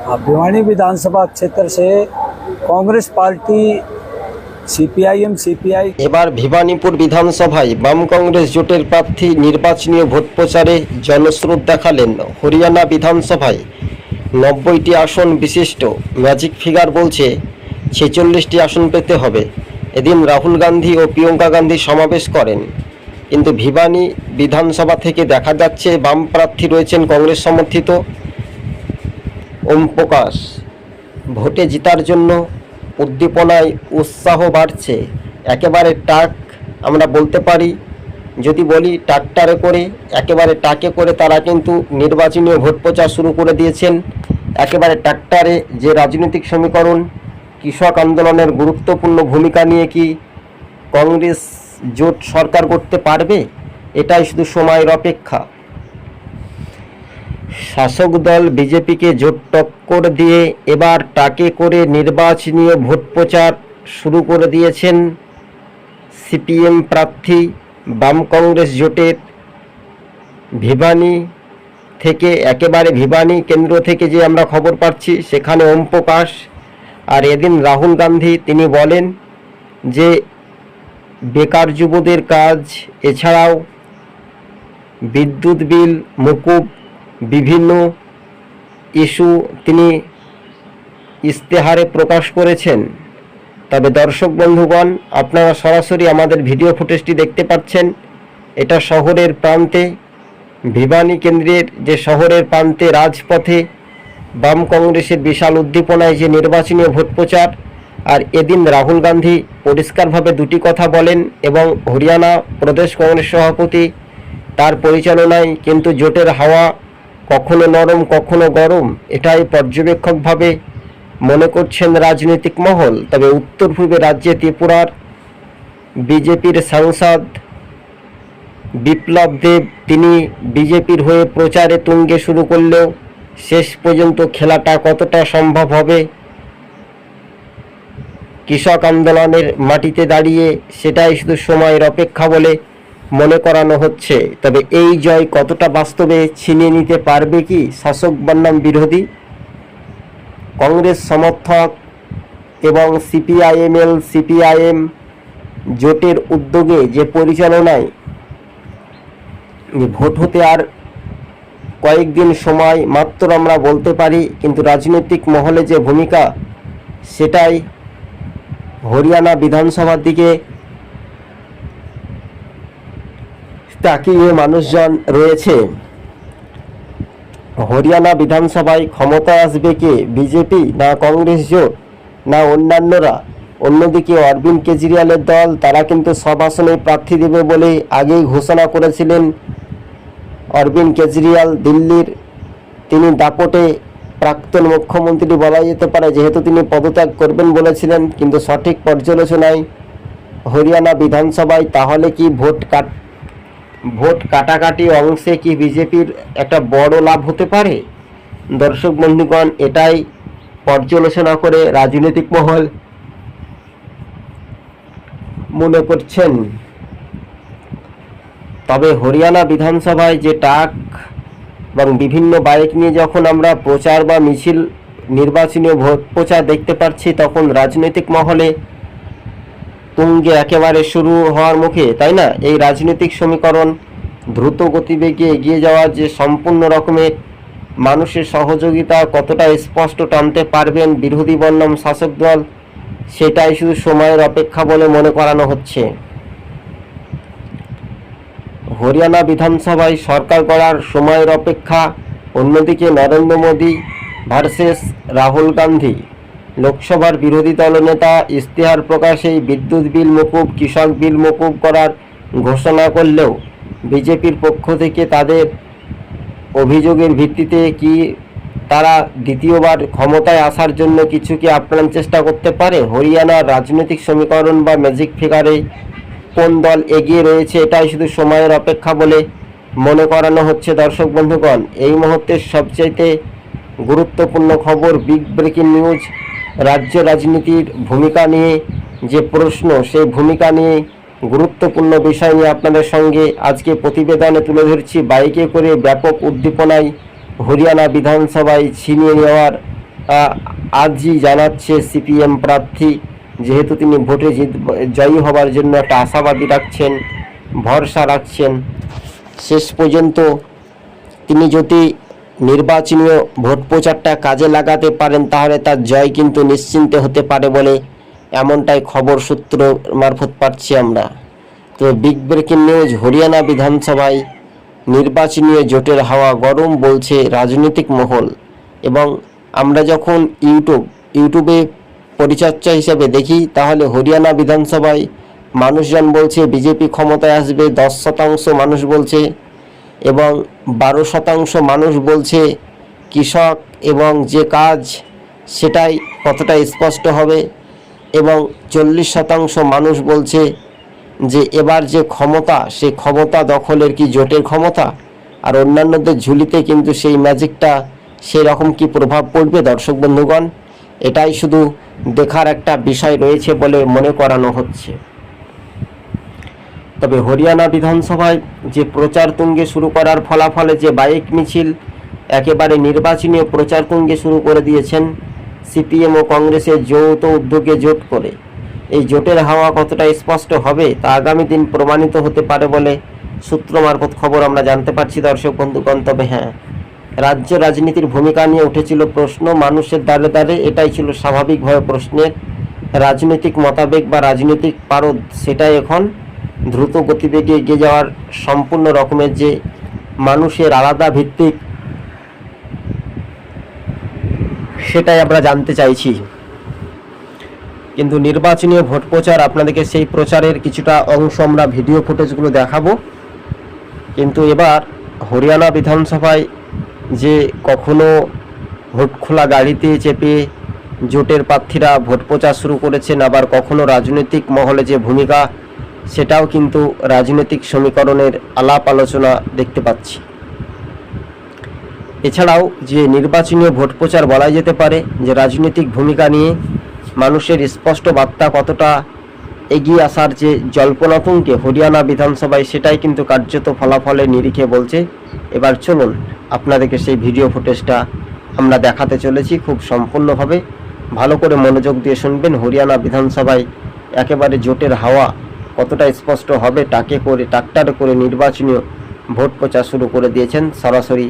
हाँ, भिवानी विधानसभा क्षेत्र से कांग्रेस पार्टी सीपीआईएम सीपीआई এবার ভিবানীপুর বিধানসভায় বাম কংগ্রেস জোটের প্রার্থী নির্বাচনী ভোট প্রচারে জনস্রোত দেখালেন হরিয়ানা বিধানসভায় নব্বইটি আসন বিশিষ্ট ম্যাজিক ফিগার বলছে ছেচল্লিশটি আসন পেতে হবে এদিন রাহুল গান্ধী ও প্রিয়ঙ্কা গান্ধী সমাবেশ করেন কিন্তু ভিবানী বিধানসভা থেকে দেখা যাচ্ছে বাম প্রার্থী রয়েছেন কংগ্রেস সমর্থিত ওম প্রকাশ ভোটে জেতার জন্য উদ্দীপনায় উৎসাহ বাড়ছে। একেবারে টাক, আমরা বলতে পারি। যদি বলি ট্রাক্টারে করে, একেবারে টাকে করে তারা কিন্তু নির্বাচনী ভোট প্রচার শুরু করে দিয়েছেন। একেবারে ট্রাক্টারে যে রাজনৈতিক সমীকরণ, কৃষক আন্দোলনের গুরুত্বপূর্ণ ভূমিকা নিয়ে কি কংগ্রেস জোট সরকার করতে পারবে? এটাই শুধু সময়ের অপেক্ষা। শাসক দল বিজেপিকে জোট টক্কর দিয়ে এবার টাকে করে নির্বাচনী ভোট প্রচার শুরু করে দিয়েছেন সিপিএম প্রার্থী, বাম কংগ্রেস জোটের ভিবানি থেকে, একেবারে ভিবানি কেন্দ্র থেকে যে আমরা খবর পাচ্ছি, সেখানে ওম প্রকাশ। আর এদিন রাহুল গান্ধী তিনি বলেন যে, বেকার যুবদের কাজ, এছাড়াও বিদ্যুৎ বিল, মুকুব বিভিন্ন ইস্যু তিনি ইস্তেহারে প্রকাশ করেছেন। তবে দর্শক বন্ধুগণ, আপনারা সরাসরি আমাদের ভিডিও ফুটেজটি দেখতে পাচ্ছেন। এটা শহরের প্রান্তে, ভিবানী কেন্দ্রের যে শহরের প্রান্তে রাজপথে বাম কংগ্রেসের বিশাল উদ্দীপনায় যে নির্বাচনী ভোট প্রচার, আর এদিন রাহুল গান্ধী পরিষ্কারভাবে দুটি কথা বলেন এবং হরিয়ানা প্রদেশ কংগ্রেস সভাপতি তার পরিচালনায় কিন্তু জোটের হাওয়া কখনো নরম, কখনো গরম, এটাই পর্যবেক্ষকভাবে মনে করছেন রাজনৈতিক মহল। তবে উত্তর পূর্বে রাজ্যে ত্রিপুরার বিজেপির সাংসদ বিপ্লব দেব, তিনি বিজেপির হয়ে প্রচারে তুঙ্গে শুরু করলেও শেষ পর্যন্ত খেলাটা কতটা সম্ভব হবে? কৃষক আন্দোলনের মাটিতে দাঁড়িয়ে সেটাই শুধু সময়ের অপেক্ষা বলে মনে করানো হচ্ছে, তবে এই জয় কতটা বাস্তবে ছিনিয়ে নিতে পারবে কি শাসক বনাম বিরোধী? কংগ্রেস সমর্থক এবং সিপিআইএমএল, সিপিআইএম জোটের উদ্যোগে যে পরিচালনায় ভোট হতে আর কয়েকদিন সময় মাত্র আমরা বলতে পারি, কিন্তু রাজনৈতিক মহলে যে ভূমিকা, সেটাই হরিয়ানা বিধানসভার দিকে তাকিয়ে মানুষজন রয়েছে। হরিয়ানা বিধানসভায় ক্ষমতায় আসবে কে? বিজেপি না কংগ্রেস জোট? না অন্যান্যরা? অন্যদিকে অরবিন্দ কেজরিওয়ালের দল, তারা কিন্তু সব আসনে প্রার্থী দেবে বলে আগেই ঘোষণা করেছিলেন অরবিন্দ কেজরিওয়াল দিল্লির। তিনি দাপটে প্রাক্তন মুখ্যমন্ত্রী বলা যেতে পারে, যেহেতু তিনি পদত্যাগ করবেন বলেছিলেন, কিন্তু সঠিক পর্যালোচনায় হরিয়ানা বিধানসভায় তাহলে কি ভোট কাট ভোট কাটাকাটি অংশে কি বিজেপির একটা বড় লাভ হতে পারে? দর্শক বন্ধুগণ, এটাই পর্যালোচনা করে রাজনৈতিক মহল মনে করছেন। তবে হরিয়ানা বিধানসভায় যে টাক এবং বিভিন্ন বাইক নিয়ে যখন আমরা প্রচার বা মিছিল নির্বাচনী ভোট প্রচার দেখতে পাচ্ছি, তখন রাজনৈতিক মহলে তুঙ্গে একেবারে শুরু হওয়ার মুখে, তাই না? এই রাজনৈতিক সমীকরণ দ্রুত গতিবেগে এগিয়ে যাওয়ার যে সম্পূর্ণ রকমের মানুষের সহযোগিতা কতটা স্পষ্ট টানতে পারবেন বিরোধী বর্ণম শাসক দল, সেটাই শুধু সময়ের অপেক্ষা বলে মনে করানো হচ্ছে। হরিয়ানা বিধানসভায় সরকার গড়ার সময়ের অপেক্ষা, অন্যদিকে নরেন্দ্র মোদী ভার্সেস রাহুল গান্ধী। লোকসভার বিরোধী দলনেতা ইশতেহার প্রকাশেই বিদ্যুৎ বিল মকুব, কৃষক বিল মকুব করার ঘোষণা করলেও বিজেপির পক্ষ থেকে তাদের অভিযোগের ভিত্তিতে কি তারা দ্বিতীয়বার ক্ষমতায় আসার জন্য কিছু কি আপ্রাণ চেষ্টা করতে পারে? হরিয়ানার রাজনৈতিক সমীকরণ বা ম্যাজিক ফিগারে কোন দল এগিয়ে রয়েছে এটাই শুধু সময়ের অপেক্ষা বলে মনে করানো হচ্ছে দর্শক বন্ধুগণ। এই মুহূর্তের সবচাইতে গুরুত্বপূর্ণ খবর বিগ ব্রেকিং নিউজ রাজ্য রাজনীতির ভূমিকা নিয়ে যে প্রশ্ন, সেই ভূমিকা নিয়ে গুরুত্বপূর্ণ বিষয় নিয়ে আপনাদের সঙ্গে আজকে প্রতিবেদনে তুলে ধরছি। বাইকে করে ব্যাপক উদ্দীপনায় হরিয়ানা বিধানসভায় ছিনিয়ে নেওয়ার আজই জানাচ্ছে সিপিএম প্রার্থী। যেহেতু তিনি ভোটে জিত, জয়ী হবার জন্য একটা আশাবাদী রাখছেন, ভরসা রাখছেন। শেষ পর্যন্ত তিনি যদি নির্বাচনীয় ভোট প্রচারটা কাজে লাগাতে পারেন, তাহলে তার জয় কিন্তু নিশ্চিন্তে হতে পারে বলে এমনটাই খবর সূত্র মারফত পাচ্ছি আমরা। তো বিগ ব্রেকিং নিউজ, হরিয়ানা বিধানসভায় নির্বাচনীয় জোটের হাওয়া গরম বলছে রাজনৈতিক মহল এবং আমরা যখন ইউটিউব, ইউটিউবে পরিচর্যা হিসেবে দেখি, তাহলে হরিয়ানা বিধানসভায় মানুষজন বলছে বিজেপি ক্ষমতায় আসবে, দশ শতাংশ মানুষ বলছে এবং বারো শতাংশ মানুষ বলছে কৃষক এবং যে কাজ সেটাই কতটা স্পষ্ট হবে এবং চল্লিশ শতাংশ মানুষ বলছে যে এবার যে ক্ষমতা, সেই ক্ষমতা দখলের কি জোটের ক্ষমতা? আর অন্যান্যদের ঝুলিতে কিন্তু সেই ম্যাজিকটা সেই রকম কি প্রভাব পড়বে দর্শক বন্ধুগণ? এটাই শুধু দেখার একটা বিষয় রয়েছে বলে মনে করানো হচ্ছে। তবে হরিয়ানা বিধানসভায় যে প্রচার তুঙ্গে শুরু করার ফলাফলে যে বাইক মিছিল একেবারে নির্বাচনীয় প্রচার তুঙ্গে শুরু করে দিয়েছেন সিপিএম ও কংগ্রেসের যৌথ উদ্যোগে জোট করে। এই জোটের হাওয়া কতটা স্পষ্ট হবে তা আগামী দিন প্রমাণিত হতে পারে বলে সূত্র মারফত খবর আমরা জানতে পারছি। দর্শক বন্ধুগণ, তবে হ্যাঁ রাজ্য রাজনীতির ভূমিকা নিয়ে উঠেছিল প্রশ্ন। মানুষের দ্বারে দ্বারে এটাই ছিল স্বাভাবিকভাবে প্রশ্নের। রাজনৈতিক মতাবেগ বা রাজনৈতিক পারদ সেটাই এখন দ্রুত গতিবেগে এগিয়ে যাওয়ার সম্পূর্ণ রকমের যে মানুষের আলাদা ভিত্তিক সেটাই আমরা জানতে চাইছি। কিন্তু নির্বাচনীয় ভোট প্রচার আপনাদেরকে সেই প্রচারের কিছুটা অংশ আমরা ভিডিও ফুটেজগুলো দেখাবো। কিন্তু এবার হরিয়ানা বিধানসভায় যে কখনো ভোট খোলা গাড়িতে চেপে জোটের প্রার্থীরা ভোট প্রচার শুরু করেছেন, আবার কখনো রাজনৈতিক মহলে যে ভূমিকা সেটাও কিন্তু রাজনৈতিক সমীকরণের আলাপ আলোচনা দেখতে পাচ্ছি। এছাড়াও যে নির্বাচনীয় ভোট প্রচার বলাই যেতে পারে, যে রাজনৈতিক ভূমিকা নিয়ে মানুষের স্পষ্ট বার্তা কতটা এগিয়ে আসার যে জল্পনাতঙ্কে হরিয়ানা বিধানসভায় সেটাই কিন্তু কার্যত ফলাফলের নিরিখে বলছে। এবার চলুন আপনাদেরকে সেই ভিডিও ফুটেজটা আমরা দেখাতে চলেছি খুব সম্পূর্ণভাবে। ভালো করে মনোযোগ দিয়ে শুনবেন, হরিয়ানা বিধানসভায় একেবারে জোটের হাওয়া কতটা স্পষ্ট হবে টাকে করে টাকটারে করে নির্বাচনীয় ভোট প্রচার শুরু করে দিয়েছেন সরাসরি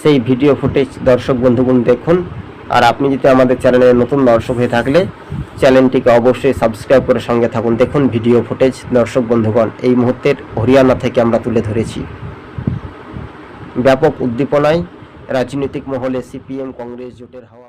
সেই ভিডিও ফুটেজ। দর্শক বন্ধুগণ, দেখুন। আর আপনি যদি আমাদের চ্যানেলে নতুন দর্শক হয়ে থাকলে, চ্যানেলটিকে অবশ্যই সাবস্ক্রাইব করে সঙ্গে থাকুন। দেখুন ভিডিও ফুটেজ। দর্শক বন্ধুগণ, এই মুহূর্তের হরিয়ানা থেকে আমরা তুলে ধরেছি। ব্যাপক উদ্দীপনায় রাজনৈতিক মহলে সিপিএম, কংগ্রেস জোটের হাওয়া